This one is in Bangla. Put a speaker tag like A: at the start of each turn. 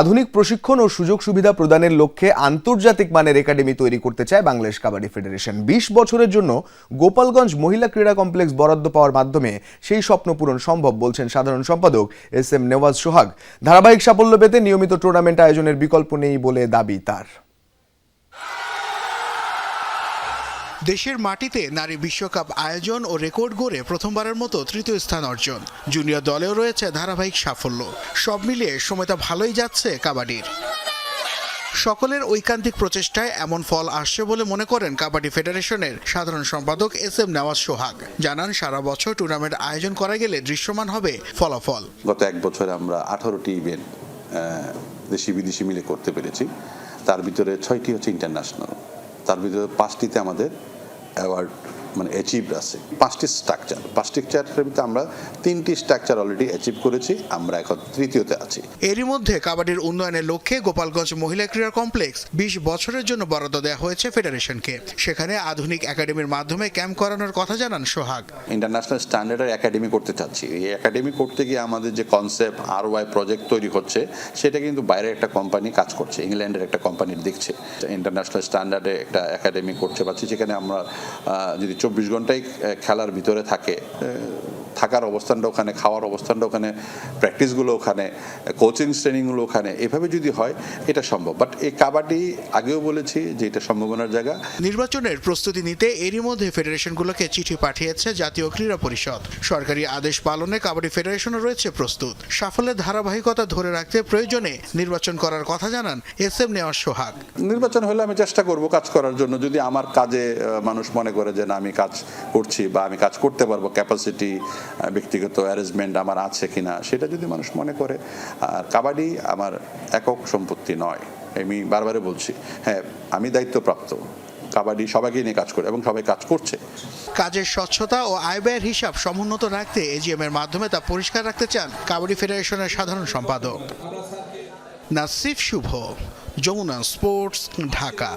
A: আধুনিক প্রশিক্ষণ ও সুযোগ সুবিধা প্রদানের লক্ষ্যে আন্তর্জাতিক মানের একাডেমি তৈরি করতে চায় বাংলাদেশ কাবাডি ফেডারেশন। বিশ বছরের জন্য গোপালগঞ্জ মহিলা ক্রীড়া কমপ্লেক্স বরাদ্দ পাওয়ার মাধ্যমে সেই স্বপ্ন পূরণ সম্ভব বলছেন সাধারণ সম্পাদক এস এম নেওয়াজ সোহাগ। ধারাবাহিক সাফল্য পেতে নিয়মিত টুর্নামেন্ট আয়োজনের বিকল্প নেই বলে দাবি তার।
B: দেশের মাটিতে নারী বিশ্বকাপ আয়োজন ও রেকর্ড গড়ে প্রথমবারের মতো তৃতীয় স্থান অর্জন। জুনিয়র দলেও রয়েছে ধারাবাহিক সাফল্য। সব মিলিয়ে সময়টা ভালোই যাচ্ছে কাবাডির। সকলের ঐকান্তিক প্রচেষ্টায় এমন ফল আসছে বলে মনে করেন কাবাডি ফেডারেশনের সাধারণ সম্পাদক এস এম নেওয়াজ সোহাগ। জানান, সারা বছর টুর্নামেন্ট আয়োজন করা গেলে দৃশ্যমান হবে ফলাফল।
C: গত এক বছরে আমরা আঠারোটি ইভেন্ট দেশি বিদেশি মিলে করতে পেরেছি। তার ভিতরে ছয়টি হচ্ছে ইন্টারন্যাশনাল। তার ভিতরে পাঁচটিতে আমাদের অ্যাওয়ার্ড মানে অ্যাচিভড আছে। পাঁচটি স্ট্রাকচার পাঁচটি স্ট্রাকচারের ভিতরে আমরা তিনটি স্ট্রাকচার অলরেডি অ্যাচিভ করেছি আমরা এখন তৃতীয়তে আছি।
B: এরই মধ্যে কাবাডির উন্নয়নের লক্ষ্যে গোপালগঞ্জ মহিলা ক্রীড়া কমপ্লেক্স বিশ বছরের জন্য বরাদ্দ দেওয়া হয়েছে ফেডারেশনকে সেখানে আধুনিক একাডেমির মাধ্যমে ক্যাম্প করানোর কথা জানান সোহাগ।
C: ইন্টারন্যাশনাল স্ট্যান্ডার্ডের একাডেমি করতে চাচ্ছি। এই একাডেমি করতে গিয়ে আমাদের যে কনসেপ্ট আর ওয়াই প্রজেক্ট তৈরি হচ্ছে সেটা কিন্তু বাইরের একটা কোম্পানি কাজ করছে ইংল্যান্ডের একটা কোম্পানির দেখছে। ইন্টারন্যাশনাল স্ট্যান্ডার্ডে একটা একাডেমি করতে পারছি সেখানে আমরা যদি চব্বিশ ঘন্টাই খেলার ভিতরে থাকে। থাকার অবস্থানটা ওখানে খাওয়ার অবস্থানটা ওখানে প্র্যাকটিসগুলো ওখানে কোচিং ট্রেনিংগুলো ওখানে এভাবে যদি হয় এটা সম্ভব। বাট এই কাবাডি আগেও বলেছি যে এটা সম্ভাবনার জায়গা।
B: নির্বাচনের প্রস্তুতি নিতে এরই মধ্যে ফেডারেশনগুলোকে চিঠি পাঠিয়েছে জাতীয় ক্রীড়া পরিষদ। সরকারি আদেশ পালনে কাবাডি ফেডারেশনও রয়েছে প্রস্তুত। সাফল্যের ধারাবাহিকতা ধরে রাখতে প্রয়োজনে নির্বাচন করার কথা জানান এস এম নেওয়াজ সোহাগ।
C: নির্বাচন হলে আমি চেষ্টা করব কাজ করার জন্য। যদি আমার কাজে মানুষ মনে করে যে না আমি কাজ করছি বা আমি কাজ করতে পারব ক্যাপাসিটি ব্যক্তিগত অ্যারেঞ্জমেন্ট আমার আছে কিনা সেটা যদি মানুষ মনে করে। আর কাবাডি আমার একক সম্পত্তি নয় আমি বারবারে বলছি। হ্যাঁ আমি দায়িত্বপ্রাপ্ত। কাবাডি সবাইকে নিয়ে কাজ করে এবং সবাই কাজ করছে।
B: কাজের স্বচ্ছতা ও আয় ব্যয়ের হিসাব সমুন্নত রাখতে এজিএম এর মাধ্যমে তা পরিষ্কার রাখতে চান কাবাডি ফেডারেশনের সাধারণ সম্পাদক। নাসিফ শুভ যমুনা স্পোর্টস ঢাকা।